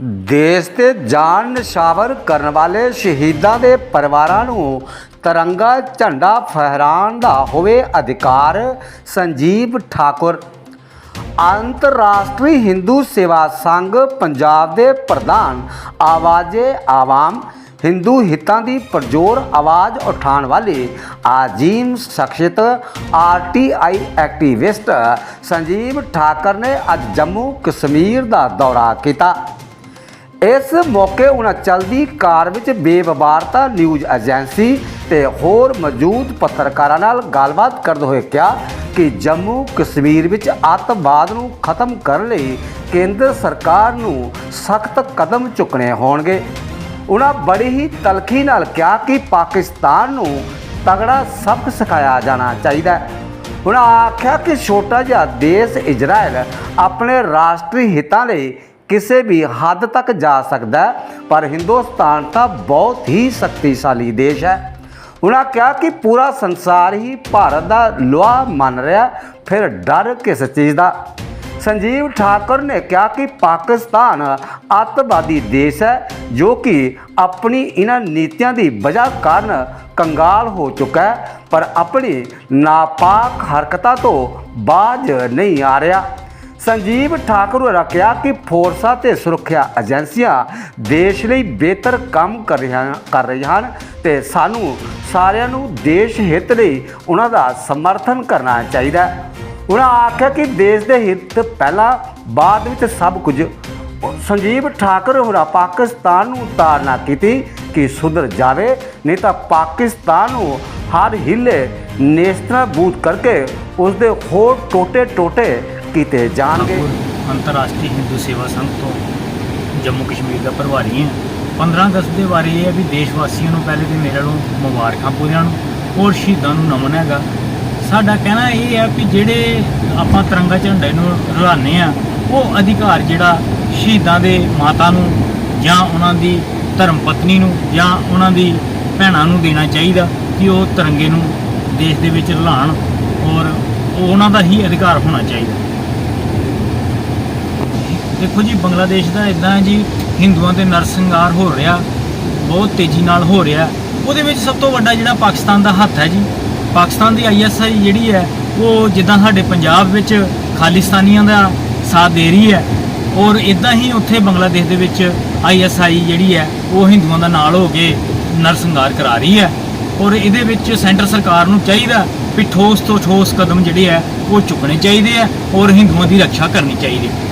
ਦੇਸ਼ ਤੇ ਜਾਨ ਨਿਸ਼ਾਵਰ ਕਰਨ ਵਾਲੇ ਸ਼ਹੀਦਾਂ ਦੇ ਪਰਿਵਾਰਾਂ ਨੂੰ ਤਿਰੰਗਾ ਝੰਡਾ ਫਹਿਰਾਉਣ ਦਾ ਹੋਵੇ ਅਧਿਕਾਰ, ਸੰਜੀਵ ਠਾਕੁਰ। ਅੰਤਰਰਾਸ਼ਟਰੀ ਹਿੰਦੂ ਸੇਵਾ ਸੰਘ ਪੰਜਾਬ ਦੇ ਪ੍ਰਧਾਨ ਆਵਾਜ਼ੇ ਆਵਾਮ, ਹਿੰਦੂ ਹਿੱਤਾਂ ਦੀ ਪਰਜੋਰ ਆਵਾਜ਼ ਉਠਾਉਣ ਵਾਲੇ ਆਜੀਮ ਸ਼ਖਸੀਅਤ ਆਰਟੀਆਈ ਐਕਟਿਵਿਸਟ ਸੰਜੀਵ ਠਾਕਰ ਨੇ ਅੱਜ ਜੰਮੂ ਕਸ਼ਮੀਰ ਦਾ ਦੌਰਾ ਕੀਤਾ। ਇਸ ਮੌਕੇ ਉਹਨਾਂ ਚਲਦੀ ਕਾਰ ਵਿੱਚ ਬੇਵਬਾਰਤਾ ਨਿਊਜ਼ ਏਜੰਸੀ ਤੇ ਹੋਰ ਮੌਜੂਦ ਪੱਤਰਕਾਰਾਂ ਨਾਲ ਗੱਲਬਾਤ ਕਰਦੇ ਹੋਏ ਕਿਹਾ ਕਿ ਜੰਮੂ ਕਸ਼ਮੀਰ ਵਿੱਚ ਅੱਤਵਾਦ ਨੂੰ ਖਤਮ ਕਰਨ ਲਈ ਕੇਂਦਰ ਸਰਕਾਰ ਨੂੰ ਸਖਤ ਕਦਮ ਚੁੱਕਣੇ ਹੋਣਗੇ। ਉਹਨਾਂ ਬੜੀ ਹੀ ਤਲਖੀ ਨਾਲ ਕਿਹਾ ਕਿ ਪਾਕਿਸਤਾਨ ਨੂੰ ਤਗੜਾ ਸਬਕ ਸਿਖਾਇਆ ਜਾਣਾ ਚਾਹੀਦਾ ਹੈ। ਉਹਨਾਂ ਆਖਿਆ ਕਿ ਛੋਟਾ ਜਿਹਾ ਦੇਸ਼ ਇਜ਼ਰਾਈਲ ਆਪਣੇ ਰਾਸ਼ਟਰੀ ਹਿੱਤਾਂ ਲਈ ਕਿਸੇ ਵੀ ਹੱਦ ਤੱਕ ਜਾ ਸਕਦਾ ਪਰ ਹਿੰਦੁਸਤਾਨ ਤਾਂ ਬਹੁਤ ਹੀ ਸ਼ਕਤੀਸ਼ਾਲੀ ਦੇਸ਼ ਹੈ। ਉਹਨਾਂ ਕਿਹਾ ਕਿ ਪੂਰਾ ਸੰਸਾਰ ਹੀ ਭਾਰਤ ਦਾ ਲੋਹਾ ਮੰਨ ਰਿਹਾ ਫਿਰ ਡਰ ਕਿਸ ਚੀਜ਼ ਦਾ? ਸੰਜੀਵ ਠਾਕੁਰ ਨੇ ਕਿਹਾ ਕਿ ਪਾਕਿਸਤਾਨ ਅੱਤਵਾਦੀ ਦੇਸ਼ ਹੈ, ਜੋ ਕਿ ਆਪਣੀ ਇਹਨਾਂ ਨੀਤੀਆਂ ਦੀ ਵਜ੍ਹਾ ਕਾਰਨ ਕੰਗਾਲ ਹੋ ਚੁੱਕਾ ਹੈ, ਪਰ ਆਪਣੀ ਨਾਪਾਕ ਹਰਕਤਾਂ ਤੋਂ ਬਾਜ ਨਹੀਂ ਆ ਰਿਹਾ। ਸੰਜੀਵ ਠਾਕੁਰ ਹੋਰਾਂ ਕਿਹਾ ਕਿ ਫੋਰਸਾਂ ਤੇ ਸੁਰੱਖਿਆ ਏਜੰਸੀਆਂ ਦੇਸ਼ ਲਈ ਬਿਹਤਰ ਕੰਮ ਕਰ ਰਹੀਆਂ ਕਰ ਰਹੀਆਂ ਹਨ ਤੇ ਸਾਨੂੰ ਸਾਰਿਆਂ ਨੂੰ ਦੇਸ਼ ਹਿੱਤ ਲਈ ਉਹਨਾਂ ਦਾ ਸਮਰਥਨ ਕਰਨਾ ਚਾਹੀਦਾ ਹੈ। ਉਹਨਾਂ ਆਖਿਆ ਕਿ ਦੇਸ਼ ਦੇ ਹਿੱਤ ਪਹਿਲਾਂ, ਬਾਅਦ ਵਿੱਚ ਸਭ ਕੁਝ। ਸੰਜੀਵ ਠਾਕੁਰ ਹੋਰਾਂ ਪਾਕਿਸਤਾਨ ਨੂੰ ਤਾਰਨਾ ਕੀਤੀ ਕਿ ਸੁਧਰ ਜਾਵੇ, ਨਹੀਂ ਤਾਂ ਪਾਕਿਸਤਾਨ ਨੂੰ ਹਰ ਹਿੱਲੇ ਨੇਸਤਰਾ ਬੂਤ ਕਰਕੇ ਉਸ ਦੇ ਹੋਰ ਟੋਟੇ ਟੋਟੇ ਕੀਤੇ ਜਾਣਗੇ। ਅੰਤਰਰਾਸ਼ਟਰੀ ਹਿੰਦੂ ਸੇਵਾ ਸੰਘ ਤੋਂ ਜੰਮੂ ਕਸ਼ਮੀਰ ਦਾ ਪ੍ਰਭਾਰੀ ਹਾਂ। 15 ਅਗਸਤ ਦੇ ਬਾਰੇ ਇਹ ਹੈ ਵੀ ਦੇਸ਼ ਵਾਸੀਆਂ ਨੂੰ ਪਹਿਲੇ ਤੇ ਮੇਰੇ ਨੂੰ ਮੁਬਾਰਕਾਂ ਪੂਰੀਆਂ ਨੂੰ ਹੋਰ ਸ਼ਹੀਦਾਂ ਨੂੰ ਨਮਨ ਹੈਗਾ। ਸਾਡਾ ਕਹਿਣਾ ਇਹ ਹੈ ਕਿ ਜਿਹੜੇ ਆਪਾਂ ਤਿਰੰਗਾ ਝੰਡੇ ਨੂੰ ਰੁਹਾਨੇ ਆ ਉਹ ਅਧਿਕਾਰ ਜਿਹੜਾ ਸ਼ਹੀਦਾਂ ਦੇ ਮਾਤਾ ਨੂੰ ਜਾਂ ਉਹਨਾਂ ਦੀ ਧਰਮ ਪਤਨੀ ਨੂੰ ਜਾਂ ਉਹਨਾਂ ਦੀ ਭੈਣਾਂ ਨੂੰ ਦੇਣਾ ਚਾਹੀਦਾ ਕਿ ਉਹ ਤਿਰੰਗੇ ਨੂੰ ਦੇਸ਼ ਦੇ ਵਿੱਚ ਰਲਾਣ ਔਰ ਉਹਨਾਂ ਦਾ ਹੀ ਅਧਿਕਾਰ ਹੋਣਾ ਚਾਹੀਦਾ। ਦੇਖੋ ਜੀ, ਬੰਗਲਾਦੇਸ਼ ਦਾ ਇਦਾਂ ਹੈ ਜੀ, ਹਿੰਦੂਆਂ 'ਤੇ ਨਰਸੰਹਾਰ ਹੋ ਰਿਹਾ, ਬਹੁਤ ਤੇਜ਼ੀ ਨਾਲ ਹੋ ਰਿਹਾ। ਉਹਦੇ ਵਿੱਚ ਸਭ ਤੋਂ ਵੱਡਾ ਜਿਹੜਾ ਪਾਕਿਸਤਾਨ ਦਾ ਹੱਥ ਹੈ ਜੀ, ਪਾਕਿਸਤਾਨ ਦੀ ਆਈਐਸਆਈ ਜਿਹੜੀ ਹੈ, ਉਹ ਜਿੱਦਾਂ ਸਾਡੇ ਪੰਜਾਬ ਵਿੱਚ ਖਾਲਿਸਤਾਨੀਆਂ ਦਾ ਸਾਥ ਦੇ ਰਹੀ ਹੈ, ਔਰ ਇਦਾਂ ਹੀ ਉੱਥੇ ਬੰਗਲਾਦੇਸ਼ ਦੇ ਵਿੱਚ ਆਈਐਸਆਈ ਜਿਹੜੀ ਹੈ, ਉਹ ਹਿੰਦੂਆਂ ਦਾ ਨਾਲ ਹੋ ਕੇ ਨਰਸੰਹਾਰ ਕਰਾ ਰਹੀ ਹੈ। ਔਰ ਇਹਦੇ ਵਿੱਚ ਸੈਂਟਰ ਸਰਕਾਰ ਨੂੰ ਚਾਹੀਦਾ, ਵੀ ਠੋਸ ਤੋਂ ਠੋਸ ਕਦਮ ਜਿਹੜੇ ਹੈ, ਉਹ ਚੁੱਕਣੇ ਚਾਹੀਦੇ ਆ ਔਰ ਹਿੰਦੂਆਂ ਦੀ ਰੱਖਿਆ ਕਰਨੀ ਚਾਹੀਦੀ ਹੈ।